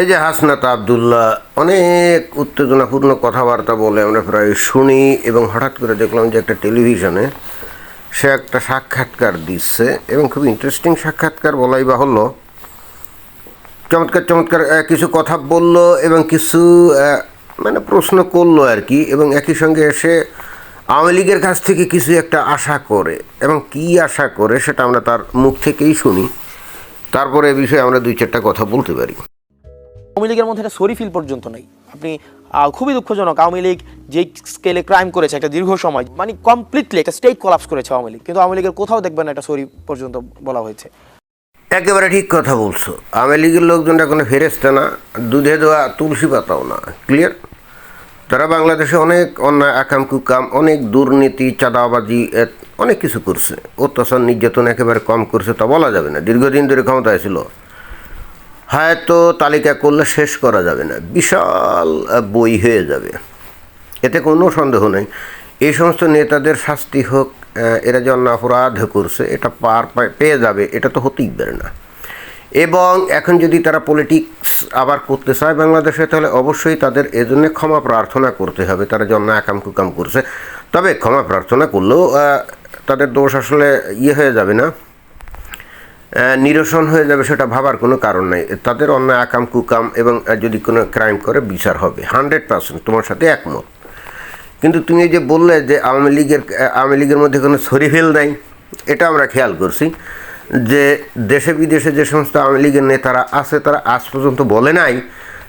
এই যে হাসনাত আবদুল্লাহ, অনেক উত্তেজনাপূর্ণ কথাবার্তা বলে আমরা প্রায় শুনি এবং হঠাৎ করে দেখলাম যে একটা টেলিভিশনে সে একটা সাক্ষাৎকার দিচ্ছে এবং খুব ইন্টারেস্টিং সাক্ষাৎকার বলাই বাহুল্য। চমৎকার চমৎকার কিছু কথা বলল এবং কিছু মানে প্রশ্ন করল আর কি এবং একই সঙ্গে এসে আওয়ামী লীগের কাছ থেকে কিছু একটা আশা করে এবং কি আশা করে সেটা আমরা তার মুখ থেকেই শুনি। তারপরে এ বিষয়ে আমরা দুই চারটা কথা বলতে পারি। আওয়ামী লীগের মধ্যে একটা শরীফিল পর্যন্ত নেই। আপনি খুবই দুঃখজনক, আওয়ামী লীগ যে স্কেলে ক্রাইম করেছে, একটা দীর্ঘ সময় মানে কমপ্লিটলি একটা স্টেট কলাপস করেছে আওয়ামী লীগ। কিন্তু আওয়ামী লীগের কোথাও দেখবেন একটা শরীফ পর্যন্ত বলা হয়েছে। একেবারে ঠিক কথা বলছো। আওয়ামী লীগের লোকজনটা কোনো ফেরেস্তা না, দুধে দেওয়া তুলসী পাতাও না। ক্লিয়ার তারা বাংলাদেশে অনেক অন্যায়, আকাম, কুকাম, অনেক দুর্নীতি, চাঁদাবাজি অনেক কিছু করছে। অত্যাচার, নির্যাতন একেবারে কম করছে তা বলা যাবে না। দীর্ঘদিন ধরে ক্ষমতায় ছিল। হয়তো তালিকা করলে শেষ করা যাবে না, বিশাল বই হয়ে যাবে। এতে কোনো সন্দেহ নেই। এই সমস্ত নেতাদের শাস্তি হোক এরা যে অন্য অপরাধ করছে, এটা পার পেয়ে যাবে, এটা তো হতেই পারে না। এবং এখন যদি তারা পলিটিক্স আবার করতে চায় বাংলাদেশে, তাহলে অবশ্যই তাদের এজন্য ক্ষমা প্রার্থনা করতে হবে। তারা যে একাম কুকাম করছে, তবে ক্ষমা প্রার্থনা করলেও তাদের দোষ আসলে ইয়ে হয়ে যাবে না। নিরসন হয়ে যাবে সেটা ভাবার কোনো কারণ নাই। তাদের অন্য আকাম, কুকাম এবং যদি কোনো ক্রাইম করে, বিচার হবে। হান্ড্রেড পার্সেন্ট তোমার সাথে একমত। কিন্তু তুমি যে বললে যে আওয়ামী লীগের আওয়ামী লীগের মধ্যে কোনো সরিফেল নাই, এটা আমরা খেয়াল করছি যে দেশে বিদেশে যে সমস্ত আওয়ামী লীগের নেতারা আছে, তারা আজ পর্যন্ত বলে নাই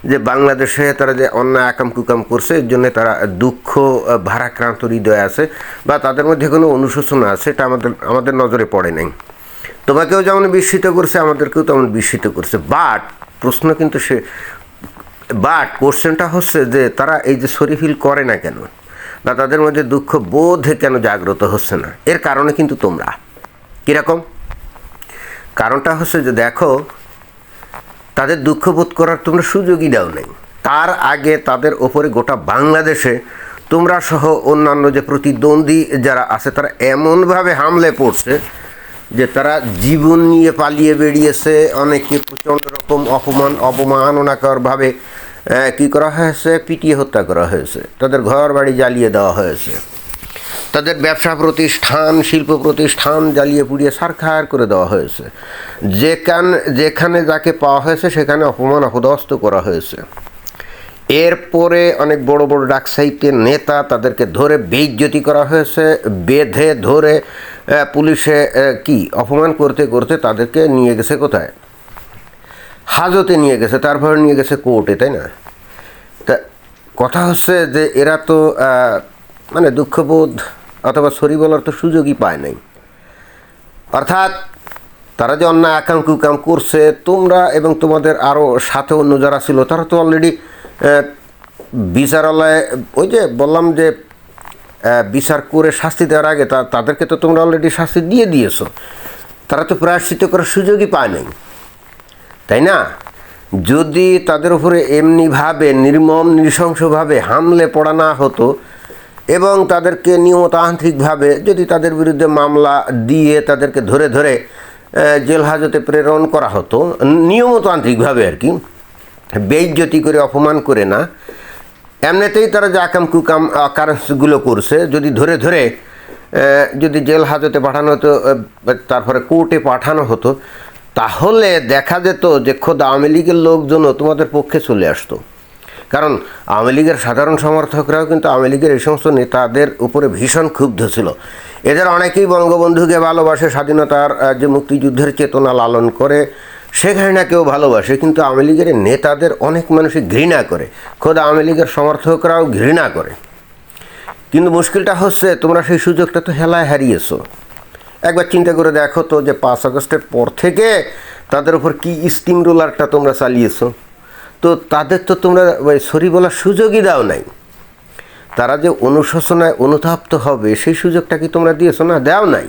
যে বাংলাদেশে তারা যে অন্যায়, আকাম, কুকাম করছে, এর জন্য তারা দুঃখ ভারাক্রান্ত হৃদয় আছে বা তাদের মধ্যে কোনো অনুশোচনা আছে, এটা আমাদের আমাদের নজরে পড়ে নাই। তোমাকেও যেমন বিস্মিত করছে, আমাদেরকেও তেমন বিস্মিত করছে। বাট প্রশ্ন কিন্তু সে বাট কোশ্চেনটা হচ্ছে যে তারা এই যে শরীফিল করে না কেন? বা তাদের মধ্যে দুঃখ বোধ কেন জাগ্রত হচ্ছে না? এর কারণে কিন্তু তোমরা। কীরকম? কারণটা হচ্ছে যে দেখো, তাদের দুঃখ বোধ করার তোমরা সুযোগই দাও নেই। তার আগে তাদের ওপরে গোটা বাংলাদেশে তোমরা সহ অন্যান্য যে প্রতিদ্বন্দ্বী যারা আছে, তারা এমনভাবে হামলে পড়ছে যে তারা জীবন নিয়ে পালিয়ে বেরিয়েছে অনেকে প্রচণ্ড রকম অপমান অপমাননাকরভাবে কী করা হয়েছে? পিটিয়ে হত্যা করা হয়েছে। তাদের ঘর বাড়ি জ্বালিয়ে দেওয়া হয়েছে। তাদের ব্যবসা প্রতিষ্ঠান, শিল্প প্রতিষ্ঠান জ্বালিয়ে পুড়িয়ে সারখার করে দেওয়া হয়েছে। যেখান, যেখানে যাকে পাওয়া হয়েছে, সেখানে অপমান অপদস্থ করা হয়েছে। এরপরে অনেক বড় বড় ডাক সাহিত্যের নেতা তাদেরকে ধরে বেইজ্জতি করা হয়েছে, বেঁধে ধরে পুলিশে কি অপমান করতে করতে তাদেরকে নিয়ে গেছে কোথায়? হাজতে নিয়ে গেছে, তারপরে নিয়ে গেছে কোর্টে, তাই না? তা কথা হচ্ছে যে এরা তো মানে দুঃখবোধ অথবা সরি বলার তো সুযোগই পায় নাই। অর্থাৎ তারা যে অন্যায় আকাম কুকাম করছে, তোমরা এবং তোমাদের আরও সাথে অন্য যারা ছিল, তারা তো অলরেডি বিচারালয়ে, ওই যে বললাম যে বিচার করে শাস্তি দেওয়ার আগে তা তাদেরকে তো তোমরা অলরেডি শাস্তি দিয়ে দিয়েছ। তারা তো প্রায়শ্চিত করার সুযোগই পায় নাই। তাই না? যদি তাদের উপরে এমনিভাবে, নির্মম, নৃশংসভাবে হামলে পড়া না হতো এবং তাদেরকে নিয়মতান্ত্রিকভাবে যদি তাদের বিরুদ্ধে মামলা দিয়ে তাদেরকে ধরে ধরে জেল হাজতে প্রেরণ করা হতো, নিয়মতান্ত্রিকভাবে আর কি, বেইজ্জতি করে, অপমান করে না এমনিতেই তারা যে আকাম কুকাম কারেন্সগুলো করছে, যদি ধরে ধরে যদি জেল হাজতে পাঠানো হতো তারপরে কোর্টে পাঠানো হতো, তাহলে দেখা যেত যে খোদ আওয়ামী লীগের লোকজনও তোমাদের পক্ষে চলে আসতো। কারণ আওয়ামী লীগের সাধারণ সমর্থকরাও কিন্তু আওয়ামী লীগের এই সমস্ত নেতাদের উপরে ভীষণ ক্ষুব্ধ ছিল। এদের অনেকেই বঙ্গবন্ধুকে ভালোবাসে, স্বাধীনতার যে মুক্তিযুদ্ধের চেতনা লালন করে সেখানে না কেউ ভালোবাসে, কিন্তু আওয়ামী লীগের নেতাদের অনেক মানুষই ঘৃণা করে। খোদ আওয়ামী লীগের সমর্থকরাও ঘৃণা করে। কিন্তু মুশকিলটা হচ্ছে, তোমরা সেই সুযোগটা তো হেলায় হারিয়েছো। একবার চিন্তা করে দেখো তো যে পাঁচ আগস্টের পর থেকে তাদের উপর কি স্টিম রোলারটা তোমরা চালিয়েছো। তো তাদের তো তোমরা সরি বলার সুযোগই দাও নাই। তারা যে অনুশোচনায় অনুতপ্ত হবে, সেই সুযোগটা কি তোমরা দিয়েছ না, দাও নাই?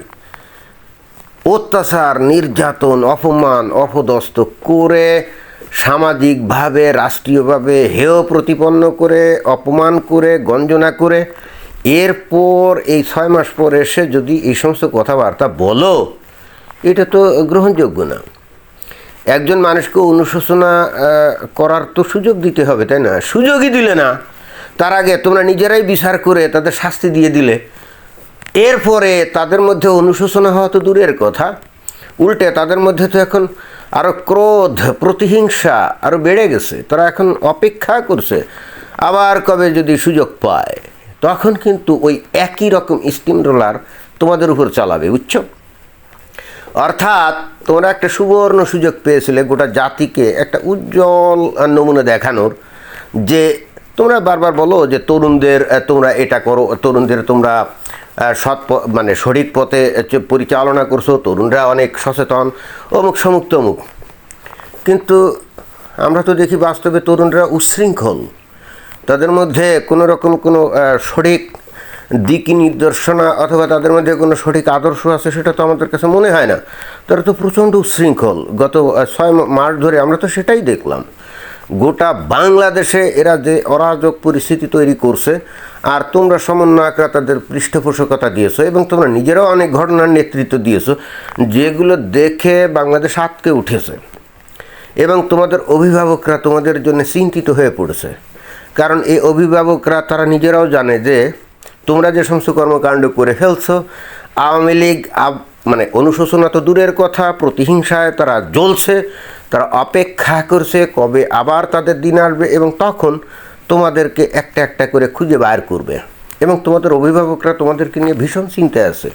অত্যাচার, নির্যাতন, অপমান, অপদস্থ করে সামাজিকভাবে, রাষ্ট্রীয়ভাবে হেয় প্রতিপন্ন করে, অপমান করে, গঞ্জনা করে। এরপর এই ছয় মাস পর এসে যদি এই সমস্ত কথাবার্তা বলো, এটা তো গ্রহণযোগ্য না। একজন মানুষকে অনুশোচনা করার তো সুযোগ দিতে হবে, তাই না? সুযোগই দিলে না। তার আগে তোমরা নিজেরাই বিচার করে তাদের শাস্তি দিয়ে দিলে। এরপরে তাদের মধ্যে অনুশোচনা হওয়া তো দূরের কথা। উল্টে তাদের মধ্যে তো এখন আরও ক্রোধ, প্রতিহিংসা আরও বেড়ে গেছে। তারা এখন অপেক্ষা করছে, আবার কবে যদি সুযোগ পায়। তখন কিন্তু ওই একই রকম স্টিম রোলার তোমাদের উপর চালাবে, বুঝছ? অর্থাৎ তোমরা একটা সুবর্ণ সুযোগ পেয়েছিলে গোটা জাতিকে একটা উজ্জ্বল নমুনা দেখানোর, যে তোমরা বারবার বলো যে তরুণদের, তোমরা এটা করো, তরুণদের তোমরা সৎ মানে সঠিক পথে পরিচালনা করছ, তরুণরা অনেক সচেতন, অমুক সমুক তমুক। কিন্তু আমরা তো দেখি বাস্তবে তরুণরা উচ্ছৃঙ্খল। তাদের মধ্যে কোনো রকম কোনো সঠিক দিক নির্দেশনা অথবা তাদের মধ্যে কোনো সঠিক আদর্শ আছে সেটা তো আমাদের কাছে মনে হয় না। তারা তো প্রচণ্ড উচ্ছৃঙ্খল। গত ছয় মাস ধরে আমরা তো সেটাই দেখলাম। গোটা বাংলাদেশে এরা যে অরাজক পরিস্থিতি তৈরি করছে, আর তোমরা সমন্বয়করা তাদের পৃষ্ঠপোষকতা দিয়েছ এবং তোমরা নিজেরাও অনেক ঘটনার নেতৃত্ব দিয়েছ, যেগুলো দেখে বাংলাদেশ আটকে উঠেছে। এবং তোমাদের অভিভাবকরা তোমাদের জন্য চিন্তিত হয়ে পড়েছে। কারণ এই অভিভাবকরা তারা নিজেরাও জানে যে, তোমরা যে সমস্ত কর্মকাণ্ড করে ফেলছো, আওয়ামী লীগ মানে অনুশোচনা তো দূরের কথা, প্রতিহিংসায় তারা জ্বলছে তারা অপেক্ষা করছে কবে আবার তাদের দিন আসবে এবং তখন তোমাদেরকে একটা একটা করে খুঁজে বার করবে। এবং তোমাদের অভিভাবকরা তোমাদেরকে নিয়ে ভীষণ চিন্তায় আছে।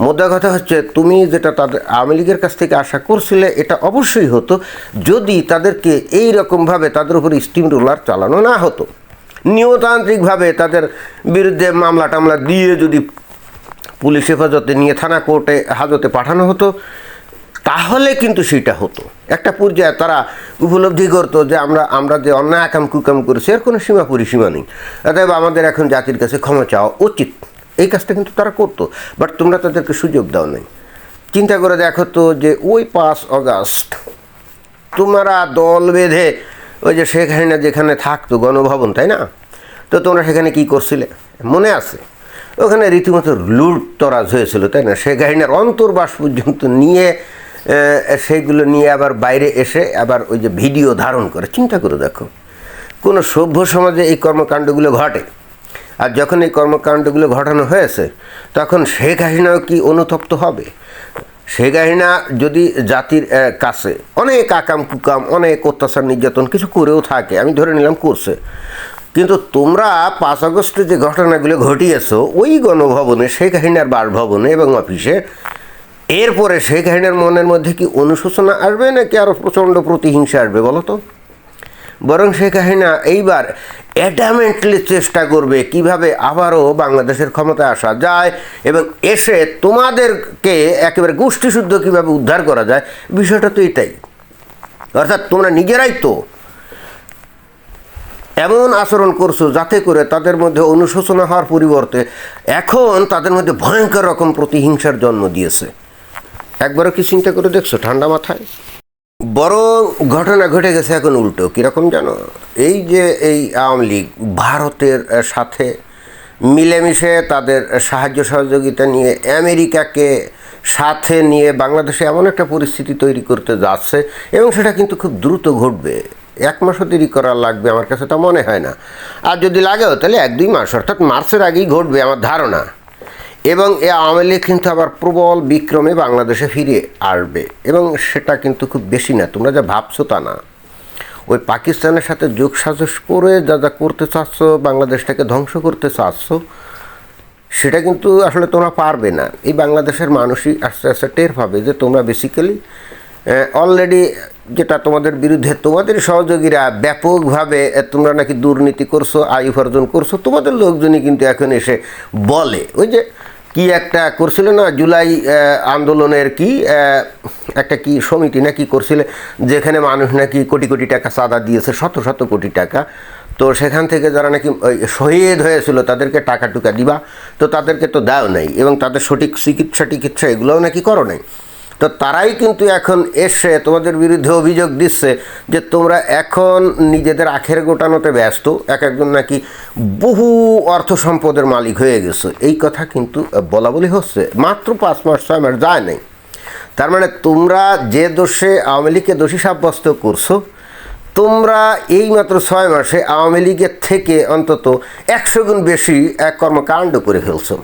মোদ্দা কথা হচ্ছে, তুমি যেটা তাদের আওয়ামী লীগের কাছ থেকে আশা করছিলে, এটা অবশ্যই হতো যদি তাদেরকে এই রকমভাবে তাদের উপর স্টিম রোলার চালানো না হতো। নিয়তান্ত্রিকভাবে তাদের বিরুদ্ধে মামলা টামলা দিয়ে যদি পুলিশ হেফাজতে নিয়ে থানা কোর্টে হাজতে পাঠানো হতো তাহলে কিন্তু সেটা হতো। একটা পর্যায়ে তারা উপলব্ধি করতো যে আমরা আমরা যে অন্যায় আকাম, কুকাম করেছি এর কোনো সীমা পরিসীমা নেই। অতএব আমাদের এখন জাতির কাছে ক্ষমা চাওয়া উচিত। এই কাজটা কিন্তু তারা করতো, বাট তোমরা তাদেরকে সুযোগ দাও নাই। চিন্তা করে দেখো তো যে ওই পাঁচ অগাস্ট তোমরা দল বেঁধে ওই যে শেখ হাসিনা যেখানে থাকতো গণভবন, তাই না? তো তোমরা সেখানে কি করছিলে? মনে আছে? ওখানে রীতিমতো লুট তরাজ হয়েছিল, তাই না? শেখ হাসিনার অন্তর্বাস পর্যন্ত নিয়ে সেগুলো নিয়ে আবার বাইরে এসে আবার ওই যে ভিডিও ধারণ করে। চিন্তা করে দেখো, কোনো সভ্য সমাজে এই কর্মকাণ্ডগুলো ঘটে। আর যখন এই কর্মকাণ্ডগুলো ঘটানো হয়েছে, তখন শেখ হাসিনাও কি অনুতপ্ত হবে? শেখ হাসিনা যদি জাতির কাছে অনেক আকাম কুকাম, অনেক অত্যাচার, নির্যাতন কিছু করেও থাকে, আমি ধরে নিলাম করছে। কিন্তু তোমরা পাঁচ আগস্টে যে ঘটনাগুলো ঘটিয়েছো, ওই গণভবনে, শেখ হাসিনার বাসভবনে এবং অফিসে এরপরে শেখ হাসিনার মনের মধ্যে কি অনুশোচনা আসবে নাকি আরও প্রচণ্ড প্রতিহিংসা আসবে বলো তো? বরং শেখ হাসিনা এইবার অ্যাডামেন্টলি চেষ্টা করবে কীভাবে আবারও বাংলাদেশের ক্ষমতায় আসা যায় এবং এসে তোমাদেরকে একেবারে গোষ্ঠীশুদ্ধ কীভাবে উদ্ধার করা যায়, বিষয়টা তো এটাই। অর্থাৎ তোমরা নিজেরাই তো এমন আচরণ করছ যাতে করে তাদের মধ্যে অনুশোচনা হওয়ার পরিবর্তে এখন তাদের মধ্যে ভয়ঙ্কর রকম প্রতিহিংসার জন্ম দিয়েছে। একবারও কি চিন্তা করে দেখছ ঠান্ডা মাথায়? বরং ঘটনা ঘটে গেছে এখন উল্টো, কীরকম জানো? এই যে এই আওয়ামী লীগ ভারতের সাথে মিলেমিশে তাদের সাহায্য সহযোগিতা নিয়ে আমেরিকাকে সাথে নিয়ে বাংলাদেশে এমন একটা পরিস্থিতি তৈরি করতে যাচ্ছে, এবং সেটা কিন্তু খুব দ্রুত ঘটবে। এক মাসও দেরি করা লাগবে আমার কাছে তা মনে হয় না। আর যদি লাগেও, তাহলে এক দুই মাস, অর্থাৎ মার্চের আগেই ঘটবে আমার ধারণা। এবং এ আওয়ামী লীগ কিন্তু আবার প্রবল বিক্রমে বাংলাদেশে ফিরে আসবে। এবং সেটা কিন্তু খুব বেশি না, তোমরা যা ভাবছ তা না। ওই পাকিস্তানের সাথে যোগ সাজস করে যা যা করতে চাচ্ছ, বাংলাদেশটাকে ধ্বংস করতে চাচ্ছ, সেটা কিন্তু আসলে তোমরা পারবে না। এই বাংলাদেশের মানুষই আস্তে আস্তে টের পাবে যে তোমরা বেসিক্যালি অলরেডি যেটা তোমাদের বিরুদ্ধে, তোমাদের সহযোগীরা ব্যাপকভাবে তোমরা নাকি দুর্নীতি করছ, আয় উপার্জন করছ, তোমাদের লোকজনই কিন্তু এখন এসে বলে। ওই যে কি একটা করছিল না জুলাই আন্দোলনের কি একটা কি সমিতি নাকি করছিল যেখানে মানুষ নাকি কোটি কোটি টাকা চাঁদা দিয়েছে, শত শত কোটি টাকা? তো সেখান থেকে যারা নাকি শহীদ হয়েছিল তাদেরকে টাকা টুকা দিবা, তো তাদেরকে তো দাও নাই এবং তাদের সঠিক চিকিৎসা টিকিৎসা এগুলোও নাকি করো নাই। তো তারাই কিন্তু এখন এসে তোমাদের বিরুদ্ধে অভিযোগ দিচ্ছে যে তোমরা এখন নিজেদের আখের গোটানোতে ব্যস্ত, এক একজন নাকি বহু অর্থ সম্পদের মালিক হয়ে গেছো। এই কথা কিন্তু বলা বলি হচ্ছে। মাত্র পাঁচ মাস, ছয় মাস যায় নাই। তার মানে তোমরা যে দোষে আওয়ামী লীগকে দোষী সাব্যস্ত করছ, তোমরা এই মাত্র ছয় মাসে আওয়ামী লীগের থেকে অন্তত একশো গুণ বেশি এক কর্মকাণ্ড করে ফেলছো।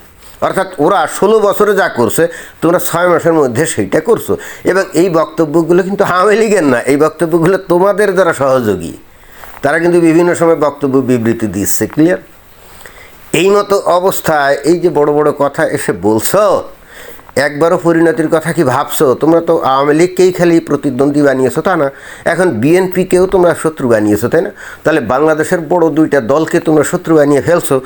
অর্থাৎ ওরা ষোলো বছরে যা করছে, তোমরা ছয় মাসের মধ্যে সেইটা করছ। এবং এই বক্তব্যগুলো কিন্তু আওয়ামী লীগের না, এই বক্তব্যগুলো তোমাদের যারা সহযোগী। তারা কিন্তু বিভিন্ন সময় বক্তব্য বিবৃতি দিচ্ছে ক্লিয়ার এই মতো অবস্থায় এই যে বড় বড় কথা এসে বলছো একবারও পরিণতির কথা কি ভাবছ? তোমরা তো আওয়ামী লীগকেই খালি প্রতিদ্বন্দ্বী বানিয়েছো, তা না? এখন বিএনপিকেও তোমরা শত্রু বানিয়েছো, তাই না? তাহলে বাংলাদেশের বড় দুইটা দলকে তোমরা শত্রু বানিয়ে ফেলছো,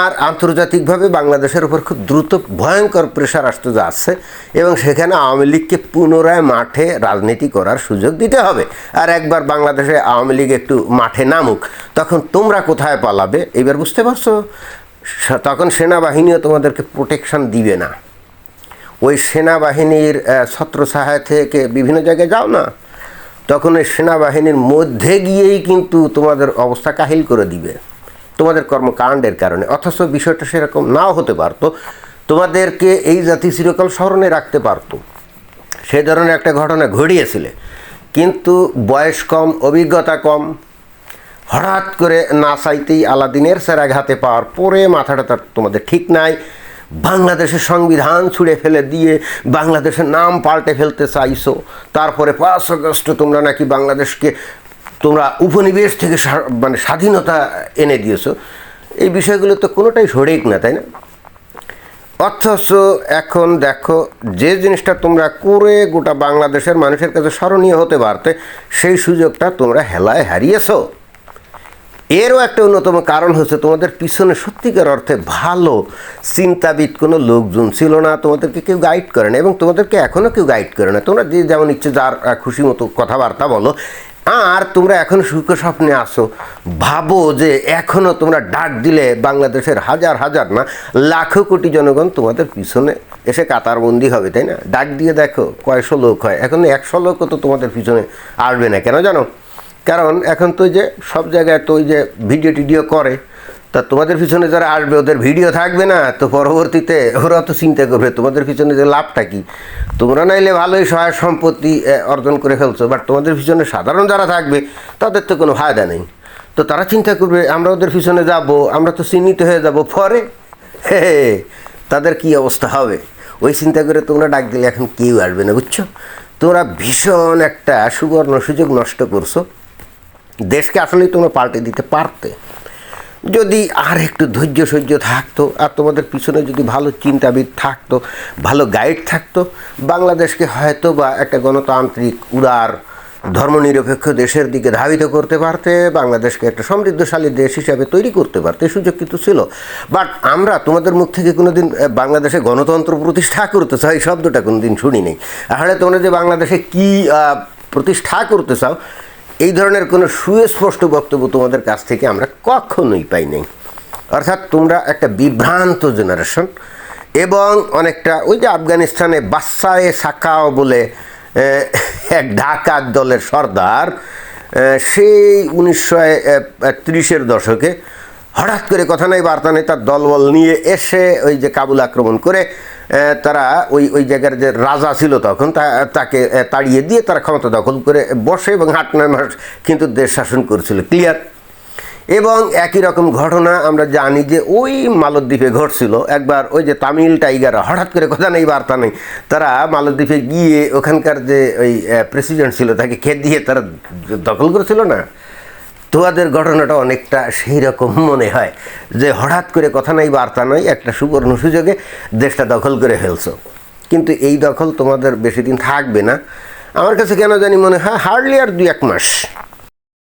আর আন্তর্জাতিকভাবে বাংলাদেশের উপর খুব দ্রুত ভয়ঙ্কর প্রেশার আসতে যাচ্ছে এবং সেখানে আওয়ামী লীগকে পুনরায় মাঠে রাজনীতি করার সুযোগ দিতে হবে। আর একবার বাংলাদেশে আওয়ামী লীগ একটু মাঠে নামুক, তখন তোমরা কোথায় পালাবে? এবার বুঝতে পারছ? তখন সেনাবাহিনীও তোমাদেরকে প্রোটেকশন দিবে না। ওই সেনাবাহিনীর ছত্রছায়া থেকে বিভিন্ন জায়গায় যাও না। তখন ওই সেনাবাহিনীর মধ্যে গিয়েই কিন্তু তোমাদের অবস্থা কাহিল করে দিবে। তোমাদের কর্মকাণ্ডের কারণে। অথচ বিষয়টা সেরকম নাও হতে পারতো। তোমাদেরকে এই জাতি চিরকাল স্মরণে রাখতে পারতো। সেই ধরনের একটা ঘটনা ঘটিয়েছিলে। কিন্তু বয়স কম, অভিজ্ঞতা কম। হঠাৎ করে না চাইতেই আলাদিনের সেরাঘাতে পাওয়ার পরে মাথাটা তার তোমাদের ঠিক নাই। বাংলাদেশের সংবিধান ছুঁড়ে ফেলে দিয়ে বাংলাদেশের নাম পাল্টে ফেলতে চাইছো। তারপরে পাঁচ আগস্ট তোমরা নাকি বাংলাদেশকে তোমরা উপনিবেশ থেকে মানে স্বাধীনতা এনে দিয়েছ। এই বিষয়গুলো তো কোনোটাই সঠিক না, তাই না? অথচ এখন দেখো, যে জিনিসটা তোমরা করে গোটা বাংলাদেশের মানুষের কাছে স্মরণীয় হতে পারতে, সেই সুযোগটা তোমরা হেলায় হারিয়েছো। এরও একটা অন্যতম কারণ হচ্ছে তোমাদের পিছনে সত্যিকার অর্থে ভালো চিন্তাবিদ কোনো লোকজন ছিল না, তোমাদেরকে কেউ গাইড করে না এবং তোমাদেরকে এখনও কেউ গাইড করে না তোমরা যে যেমন ইচ্ছে যার খুশি মতো কথাবার্তা বলো, আর তোমরা এখন সুখ স্বপ্নে আসো ভাবো যে এখনও তোমরা ডাক দিলে বাংলাদেশের হাজার হাজার না, লাখো কোটি জনগণ তোমাদের পিছনে এসে কাতারবন্দি হবে, তাই না? ডাক দিয়ে দেখো কয়শো লোক হয়, এখন একশো লোকও তো তোমাদের পিছনে আসবে না, কেন জানো? কারণ এখন তো যে সব জায়গায় তো ওই যে ভিডিও টিডিও করে, তা তোমাদের পিছনে যারা আসবে, ওদের ভিডিও থাকবে না, তো পরবর্তীতে ওরা তো চিন্তা করবে, তোমাদের পিছনে যে লাভটা কি? তোমরা নাইলে ভালোই সহায় সম্পত্তি অর্জন করে ফেলছো বাট তোমাদের পিছনে সাধারণ যারা থাকবে, তাদের তো কোনো ফায়দা নেই। তো তারা চিন্তা করবে, আমরা ওদের পিছনে যাব, আমরা তো চিহ্নিত হয়ে যাব, পরে? হে তাদের কি অবস্থা হবে? ওই চিন্তা করে তোমরা ডাক দিলে এখন কেউ আসবে না, বুঝছ? তোমরা ভীষণ একটা সুবর্ণ সুযোগ নষ্ট করছ। দেশকে আসলেই তোমরা পাল্টে দিতে পারতে। যদি আর একটু ধৈর্য সহ্য থাকতো, আর তোমাদের পিছনে যদি ভালো চিন্তাবিদ থাকতো, ভালো গাইড থাকতো, বাংলাদেশকে হয়তো বা একটা গণতান্ত্রিক উদার, ধর্মনিরপেক্ষ দেশের দিকে ধাবিত করতে পারতে, বাংলাদেশকে একটা সমৃদ্ধশালী দেশ হিসাবে তৈরি করতে পারতে সুযোগ কিন্তু ছিল। বাট আমরা তোমাদের মুখ থেকে কোনোদিন বাংলাদেশে গণতন্ত্র প্রতিষ্ঠা করতে চাও, এই শব্দটা কোনোদিন শুনি নেই তাহলে তোমরা যে বাংলাদেশে কী প্রতিষ্ঠা করতে চাও এই ধরনের কোনো সুস্পষ্ট বক্তব্য তোমাদের কাছ থেকে আমরা কখনোই পাই নাই। অর্থাৎ তোমরা একটা বিভ্রান্ত জেনারেশন এবং অনেকটা ওই যে আফগানিস্তানে বাচ্চায়ে সাকাও বলে এক ঢাকার দলের সর্দার সেই উনিশশো ত্রিশের দশকে হঠাৎ করে কথা নাই, বার্তা নেই, তার দলবল নিয়ে এসে ওই যে কাবুল আক্রমণ করে তারা ওই ওই জায়গার যে রাজা ছিল তখন তাকে তাড়িয়ে দিয়ে তারা ক্ষমতা দখল করে বসে এবং আট, নয় মাস কিন্তু দেশ শাসন করেছিল। ক্লিয়ার? এবং একই রকম ঘটনা আমরা জানি যে ওই মালদ্বীপে ঘটছিল। একবার ওই যে তামিল টাইগাররা হঠাৎ করে কথা নেই, বার্তা নেই, তারা মালদ্বীপে গিয়ে ওখানকার যে ওই প্রেসিডেন্ট ছিল, তাকে খেত দিয়ে তারা দখল করেছিল না? তোমাদের ঘটনাটা অনেকটা সেই রকম মনে হয় যে হঠাৎ করে কথা নাই, বার্তা নয় একটা সুবর্ণ সুযোগে দেশটা দখল করে ফেলছো। কিন্তু এই দখল তোমাদের বেশি দিন থাকবে না। আমার কাছে কেন জানি মনে হয় হার্ডলি আর দু এক মাস।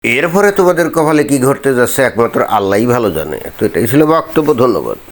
এরপরে তোমাদের কপালে কি ঘটতে যাচ্ছে একমাত্র আল্লাহই ভালো জানে। তো এটাই ছিল বক্তব্য, ধন্যবাদ।